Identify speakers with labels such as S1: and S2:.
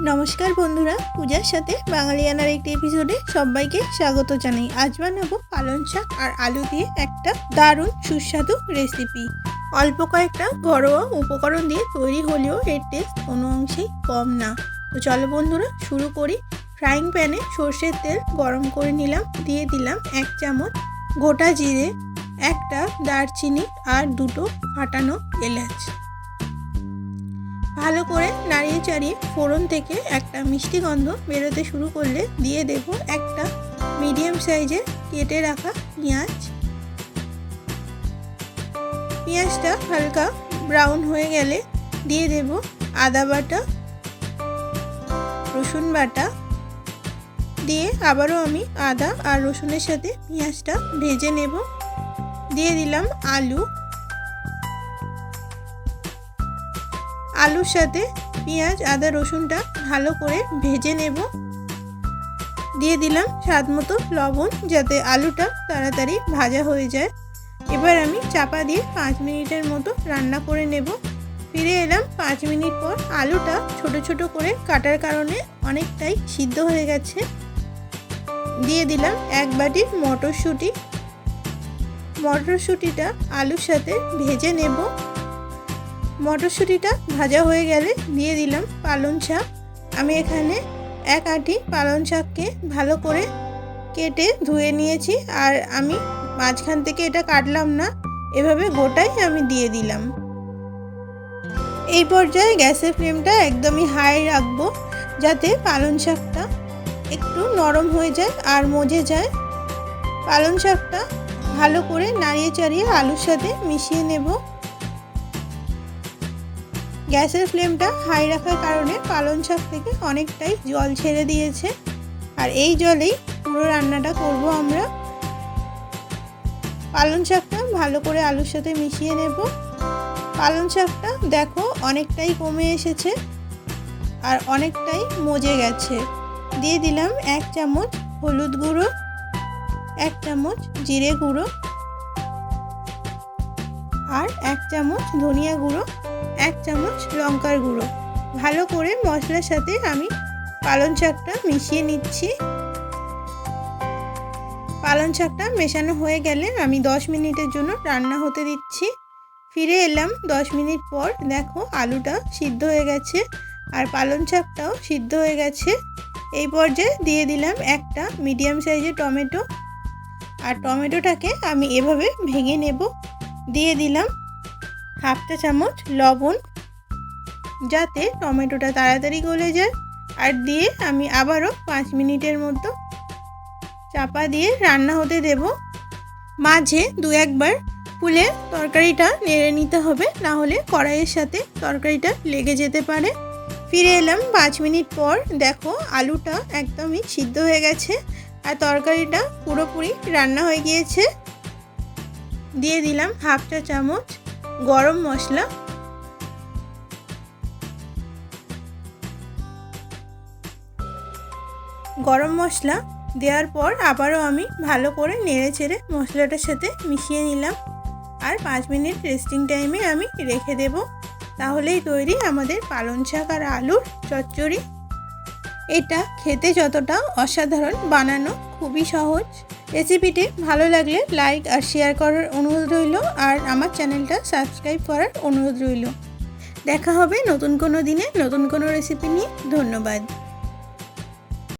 S1: নমস্কার বন্ধুরা, পূজার সাথে বাঙালিয়ানার একটি এপিসোডে সবাইকে স্বাগত জানাই। আজ বানাবো পালং শাক আর আলু দিয়ে একটা দারুণ সুস্বাদু রেসিপি অল্প কয়েকটা ঘরোয়া উপকরণ দিয়ে তৈরি হলেও এর টেস্ট কোনো অংশেই কম না। তো চলো বন্ধুরা, শুরু করি। ফ্রাইং প্যানে সর্ষের তেল গরম করে নিলাম, দিয়ে দিলাম এক চামচ গোটা জিরে, একটা দারচিনি আর দুটো ফাটানো এলাচ। ভালো করে নাড়িয়ে চাড়িয়ে ফোড়ন থেকে একটা মিষ্টি গন্ধ বেরোতে শুরু করলে দিয়ে দেব একটা মিডিয়াম সাইজে কেটে রাখা পেঁয়াজ। পেঁয়াজটা হালকা ব্রাউন হয়ে গেলে দিয়ে দেব আদা বাটা, রসুন বাটা। দিয়ে আবারও আমি আদা আর রসুনের সাথে পেঁয়াজটা ভেজে নেব। দিয়ে দিলাম আলু। আলুর সাথে পেঁয়াজ, আদা, রসুনটা ভালো করে ভেজে নেব। দিয়ে দিলাম স্বাদ মতো লবণ যাতে আলুটা তাড়াতাড়ি ভাজা হয়ে যায়। এবার আমি চাপা দিয়ে পাঁচ মিনিটের মতো রান্না করে নেব। ফিরে এলাম পাঁচ মিনিট পর আলুটা ছোট ছোট করে কাটার কারণে অনেকটাই সিদ্ধ হয়ে গেছে। দিয়ে দিলাম এক বাটি মটরশুঁটি। মটরশুঁটিটা আলুর সাথে ভেজে নেব। মটরশুঁটিটা ভাজা হয়ে গেলে দিয়ে দিলাম পালং শাক। আমি এখানে এক আটি পালং শাককে ভালো করে কেটে ধুয়ে নিয়েছি আর আমি মাঝখান থেকে এটা কাটলাম না, এভাবে গোটাই আমি দিয়ে দিলাম। এই পর্যায়ে গ্যাসের ফ্লেমটা একদমই হাই রাখব যাতে পালং শাকটা একটু নরম হয়ে যায় আর মজে যায়। পালং শাকটা ভালো করে নাড়িয়ে চাড়িয়ে আলুর সাথে মিশিয়ে নেব। গ্যাসের ফ্লেমটা হাই রাখার কারণে পালং শাক থেকে অনেকটাই জল ছেড়ে দিয়েছে। আর এই জলেই পুরো রান্নাটা করব আমরা। পালং শাকটা ভালো করে আলুর সাথে মিশিয়ে নেব। পালং শাকটা দেখো অনেকটাই কমে এসেছে আর অনেকটাই মজে গেছে। দিয়ে দিলাম এক চামচ হলুদ গুঁড়ো, এক চামচ জিরে গুঁড়ো আর এক চামচ ধনিয়া গুঁড়ো। এক চামচ লঙ্কার গুঁড়ো। ভালো করে মশলার সাথে আমি পালং শাকটা মিশিয়ে নিচ্ছি। পালং শাকটা মেশানো হয়ে গেলে আমি দশ মিনিটের জন্য রান্না হতে দিচ্ছি। ফিরে এলাম দশ মিনিট পর। দেখো আলুটা সিদ্ধ হয়ে গেছে আর পালং শাকটাও সিদ্ধ হয়ে গেছে। এই পর্যায়ে দিয়ে দিলাম একটা মিডিয়াম সাইজের টমেটো। আর টমেটোটাকে আমি এভাবে ভেঙে নেব। দিয়ে দিলাম হাফ চা চামচ লবণ, যাতে টমেটোটা তাড়াতাড়ি গলে যায়। আর দিয়ে আমি আবারও পাঁচ মিনিটের মতো চাপা দিয়ে রান্না হতে দেব। মাঝে দু একবার ফুলে তরকারিটা নেড়ে নিতে হবে, না হলে কড়াইয়ের সাথে তরকারিটা লেগে যেতে পারে। ফিরে এলাম পাঁচ মিনিট পর। দেখো, আলুটা একদমই সিদ্ধ হয়ে গেছে আর তরকারিটা পুরোপুরি রান্না হয়ে গিয়েছে। দিয়ে দিলাম হাফ চা চামচ গরম মশলা। গরম মশলা দেওয়ার পর আবারও আমি ভালো করে নেড়ে চেড়ে মশলাটার সাথে মিশিয়ে নিলাম। আর পাঁচ মিনিট রেস্টিং টাইমে আমি রেখে দেব। তাহলেই তৈরি আমাদের পালং শাক আর আলুর চচ্চড়ি। এটা খেতে যতটা অসাধারণ বানানো খুবই সহজ। রেসিপিটি ভালো লাগলে লাইক আর শেয়ার করার অনুরোধ রইল আর আমার চ্যানেলটা সাবস্ক্রাইব করার অনুরোধ রইল। দেখা হবে নতুন কোনো দিনে নতুন কোনো রেসিপি নিয়ে। ধন্যবাদ।